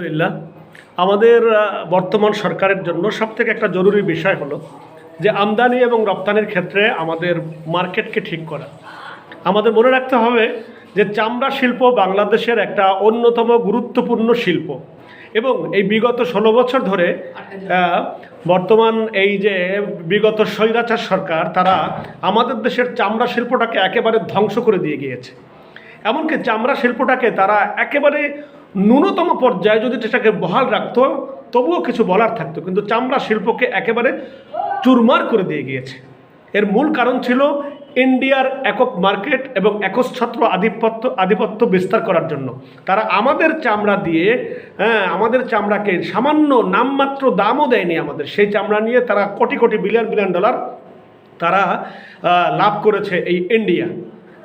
আলহামদুলিল্লাহ, আমাদের বর্তমান সরকারের জন্য সবথেকে একটা জরুরি বিষয় হলো যে আমদানি এবং রপ্তানির ক্ষেত্রে আমাদের মার্কেটকে ঠিক করা। আমাদের মনে রাখতে হবে যে চামড়া শিল্প বাংলাদেশের একটা অন্যতম গুরুত্বপূর্ণ শিল্প এবং এই বিগত ষোলো বছর ধরে বর্তমান এই যে বিগত স্বৈরাচার সরকার, তারা আমাদের দেশের চামড়া শিল্পটাকে একেবারে ধ্বংস করে দিয়ে গিয়েছে। এমনকি চামড়া শিল্পটাকে তারা একেবারে ন্যূনতম পর্যায়ে যদি সেটাকে বহাল রাখতো, তবুও কিছু বলার থাকতো, কিন্তু চামড়া শিল্পকে একেবারে চুরমার করে দিয়ে গিয়েছে। এর মূল কারণ ছিল ইন্ডিয়ার একক মার্কেট এবং একচ্ছত্র আধিপত্য আধিপত্য বিস্তার করার জন্য। তারা আমাদের চামড়া দিয়ে হ্যাঁ আমাদের চামড়াকে সামান্য নামমাত্র দামও দেয়নি আমাদের। সেই চামড়া নিয়ে তারা crore crore billion billion dollar তারা লাভ করেছে এই ইন্ডিয়া।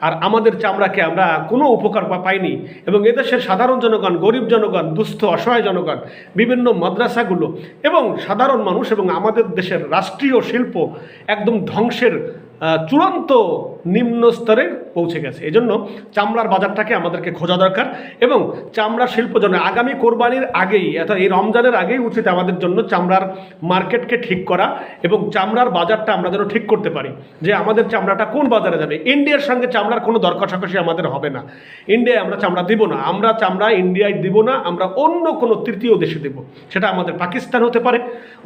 আর আমাদের চামড়াকে আমরা কোনো উপকার পাইনি। এবং এদেশের সাধারণ জনগণ, গরিব জনগণ, দুস্থ, অসহায় জনগণ, বিভিন্ন মাদ্রাসাগুলো এবং সাধারণ মানুষ এবং আমাদের দেশের রাষ্ট্রীয় শিল্প একদম ধ্বংসের চূড়ান্ত নিম্ন স্তরে পৌঁছে গেছে। এজন্য চামড়ার বাজারটাকে আমাদেরকে খোঁজা দরকার এবং চামড়া শিল্প জন্য আগামী কোরবানির আগেই, অর্থাৎ এই রমজানের আগেই উচিত আমাদের জন্য চামড়ার মার্কেটকে ঠিক করা এবং চামড়ার বাজারটা আমরা যেন ঠিক করতে পারি যে আমাদের চামড়াটা কোন বাজারে যাবে। ইন্ডিয়ার সঙ্গে চামড়ার কোনো দর কষাকষি আমাদের হবে না। ইন্ডিয়ায় আমরা চামড়া দিব না, আমরা চামড়া ইন্ডিয়ায় দিব না, আমরা অন্য কোনো তৃতীয় দেশে দেব। সেটা আমাদের পাকিস্তান হতে পারে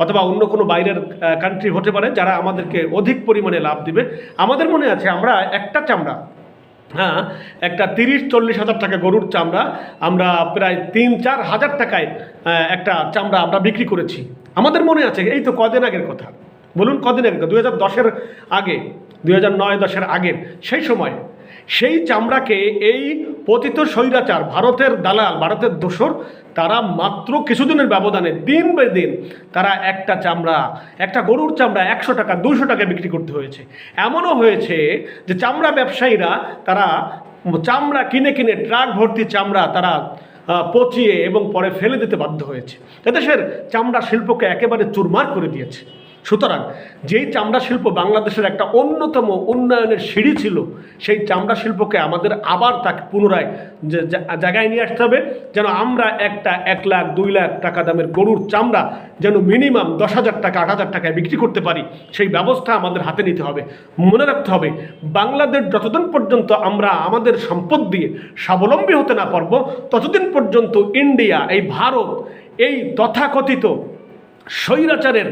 অথবা অন্য কোনো বাইরের কান্ট্রি হতে পারে যারা আমাদেরকে অধিক পরিমাণে লাভ দিবে। আমাদের মনে আছে আমরা একটা চামড়া হ্যাঁ একটা তিরিশ, চল্লিশ হাজার টাকা গরুর চামড়া, আমরা প্রায় তিন, চার হাজার টাকায় একটা চামড়া আমরা বিক্রি করেছি। আমাদের মনে আছে, এই তো কদিন আগের কথা। বলুন কদিন আগের কথা দু হাজার দশের আগে দু হাজার নয়, দশের আগের, সেই সময় সেই চামড়াকে এই পতিত স্বৈরাচার, ভারতের দালাল, ভারতের দোসর, তারা মাত্র কিছুদিনের ব্যবধানে দিন বে দিন তারা একটা চামড়া, একটা গরুর চামড়া একশো টাকা দুশো টাকা বিক্রি করতে হয়েছে। এমনও হয়েছে যে চামড়া ব্যবসায়ীরা তারা চামড়া কিনে কিনে ট্রাক ভর্তি চামড়া তারা পচিয়ে এবং পরে ফেলে দিতে বাধ্য হয়েছে। এদেশের চামড়া শিল্পকে একেবারে চুরমার করে দিয়েছে। সুতরাং যেই চামড়া শিল্প বাংলাদেশের একটা অন্যতম উন্নয়নের সিঁড়ি ছিল, সেই চামড়া শিল্পকে আমাদের আবার তাকে পুনরায় জায়গায় নিয়ে আসতে হবে, যেন আমরা একটা এক লাখ, দুই লাখ টাকা দামের গরুর চামড়া যেন মিনিমাম দশ হাজার টাকা, আট হাজার টাকায় বিক্রি করতে পারি, সেই ব্যবস্থা আমাদের হাতে নিতে হবে। মনে রাখতে হবে, বাংলাদেশ যতদিন পর্যন্ত আমরা আমাদের সম্পদ দিয়ে স্বাবলম্বী হতে না পারব, ততদিন পর্যন্ত ইন্ডিয়া, এই ভারত, এই তথাকথিত স্বৈরাচারের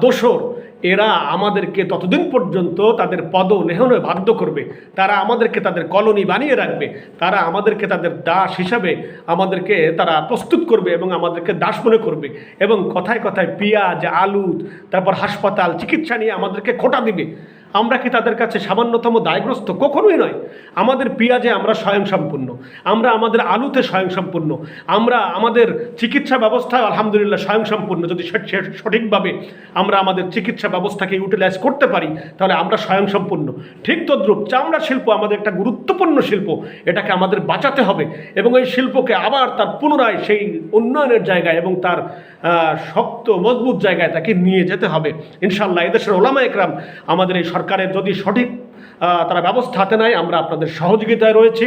দোষর। দোসর এরা আমাদেরকে ততদিন পর্যন্ত তাদের পদ নেহনে বাধ্য করবে। তারা আমাদেরকে তাদের কলোনি বানিয়ে রাখবে। তারা আমাদেরকে তাদের দাস হিসাবে আমাদেরকে তারা প্রস্তুত করবে এবং আমাদেরকে দাস মনে করবে। এবং কথায় কথায় পেঁয়াজ, আলু, তারপর হাসপাতাল, চিকিৎসা নিয়ে আমাদেরকে খোটা দিবে। আমরা কি তাদের কাছে সামান্যতম দায়গ্রস্ত? কখনোই নয়। আমাদের পেঁয়াজে আমরা স্বয়ংসম্পূর্ণ। আমরা আমাদের আলুতে স্বয়ংসম্পূর্ণ। আমরা আমাদের চিকিৎসা ব্যবস্থা আলহামদুলিল্লাহ স্বয়ংসম্পূর্ণ। যদি সঠিকভাবে আমরা আমাদের চিকিৎসা ব্যবস্থাকে ইউটিলাইজ করতে পারি, তাহলে আমরা স্বয়ংসম্পূর্ণ। ঠিক তদ্রূপ চামড়া শিল্প আমাদের একটা গুরুত্বপূর্ণ শিল্প। এটাকে আমাদের বাঁচাতে হবে এবং এই শিল্পকে আবার তার পুনরায় সেই উন্নয়নের জায়গায় এবং তার শক্ত, মজবুত জায়গায় তাকে নিয়ে যেতে হবে। ইনশাল্লাহ এদেশের ওলামা একরাম আমাদের এই সরকারের যদি সঠিক তারা ব্যবস্থা হাতে নেয়, আমরা আপনাদের সহযোগিতায় রয়েছি।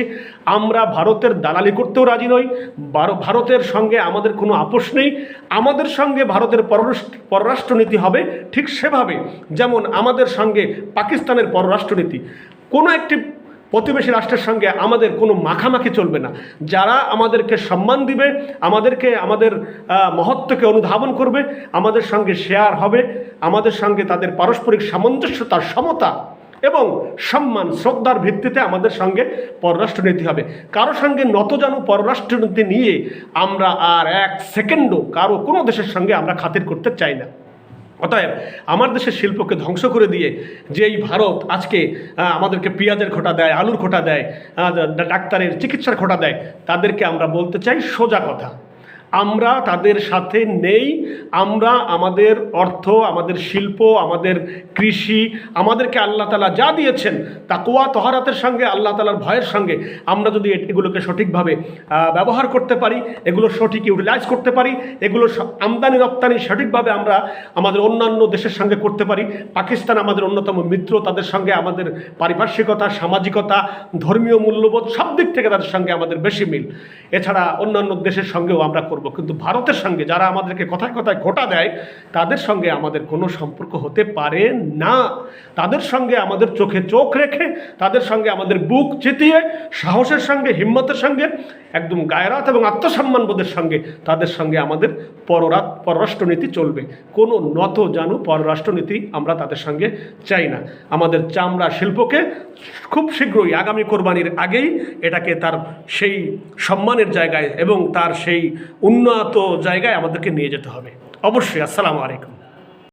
আমরা ভারতের দালালি করতেও রাজি নই। ভারতের সঙ্গে আমাদের কোনো আপোষ নেই। আমাদের সঙ্গে ভারতের পররাষ্ট্র, পররাষ্ট্রনীতি হবে ঠিক সেভাবে। যেমন আমাদের সঙ্গে পাকিস্তানের পররাষ্ট্রনীতি। কোনো একটি প্রতিবেশী রাষ্ট্রের সঙ্গে আমাদের কোনো মাখামাখি চলবে না। যারা আমাদেরকে সম্মান দিবে, আমাদেরকে, আমাদের মহত্বকে অনুধাবন করবে, আমাদের সঙ্গে শেয়ার হবে, আমাদের সঙ্গে তাদের পারস্পরিক সামঞ্জস্যতা সমতা এবং সম্মান, শ্রদ্ধার ভিত্তিতে আমাদের সঙ্গে পররাষ্ট্রনীতি হবে। কারও সঙ্গে নতজানু পররাষ্ট্রনীতি নিয়ে আমরা আর এক সেকেন্ডও কারও কোনো দেশের সঙ্গে আমরা খাতির করতে চাই না। অতএব আমার দেশের শিল্পকে ধ্বংস করে দিয়ে যেই ভারত আজকে আমাদেরকে পেঁয়াজের খোটা দেয়, আলুর খোটা দেয় ডাক্তারের চিকিৎসার খোটা দেয়, তাদেরকে আমরা বলতে চাই সোজা কথা। আমরা তাদের সাথে নেই, আমরা আমাদের অর্থ, আমাদের শিল্প, আমাদের কৃষি, আমাদেরকে আল্লাহ তালা যা দিয়েছেন তাকুয়া তহারাতের সঙ্গে, আল্লাহ তালার ভয়ের সঙ্গে আমরা যদি এগুলোকে সঠিকভাবে ব্যবহার করতে পারি, এগুলো সঠিক ইউটিলাইজ করতে পারি, এগুলো আমদানি, রপ্তানি সঠিকভাবে আমরা আমাদের অন্যান্য দেশের সঙ্গে করতে পারি, পাকিস্তান আমাদের অন্যতম মিত্র, তাদের সঙ্গে আমাদের পারিপার্শ্বিকতা, সামাজিকতা, ধর্মীয় মূল্যবোধ সব দিক থেকে তাদের সঙ্গে আমাদের বেশি মিল। এছাড়া অন্যান্য দেশের সঙ্গেও আমরা করব। কিন্তু ভারতের সঙ্গে যারা আমাদেরকে কথায় কথায় ঘোটা দেয়, তাদের সঙ্গে আমাদের কোনো সম্পর্ক হতে পারে না। তাদের সঙ্গে আমাদের চোখে চোখ রেখে, তাদের সঙ্গে আমাদের বুক চেতিয়ে, সাহসের সঙ্গে, হিম্মতের সঙ্গে, একদম গায়রাত এবং আত্মসম্মানবোধের সঙ্গে তাদের সঙ্গে আমাদের পররাত, পররাষ্ট্রনীতি চলবে। কোনো নত জানু পররাষ্ট্রনীতি আমরা তাদের সঙ্গে চাই না। আমাদের চামড়া শিল্পকে খুব শীঘ্রই আগামী কোরবানির আগেই এটাকে তার সেই সম্মানের জায়গায় এবং তার সেই উন্নত জায়গায় আমাদেরকে নিয়ে যেতে হবে। অবশ্যই আসসালামু আলাইকুম।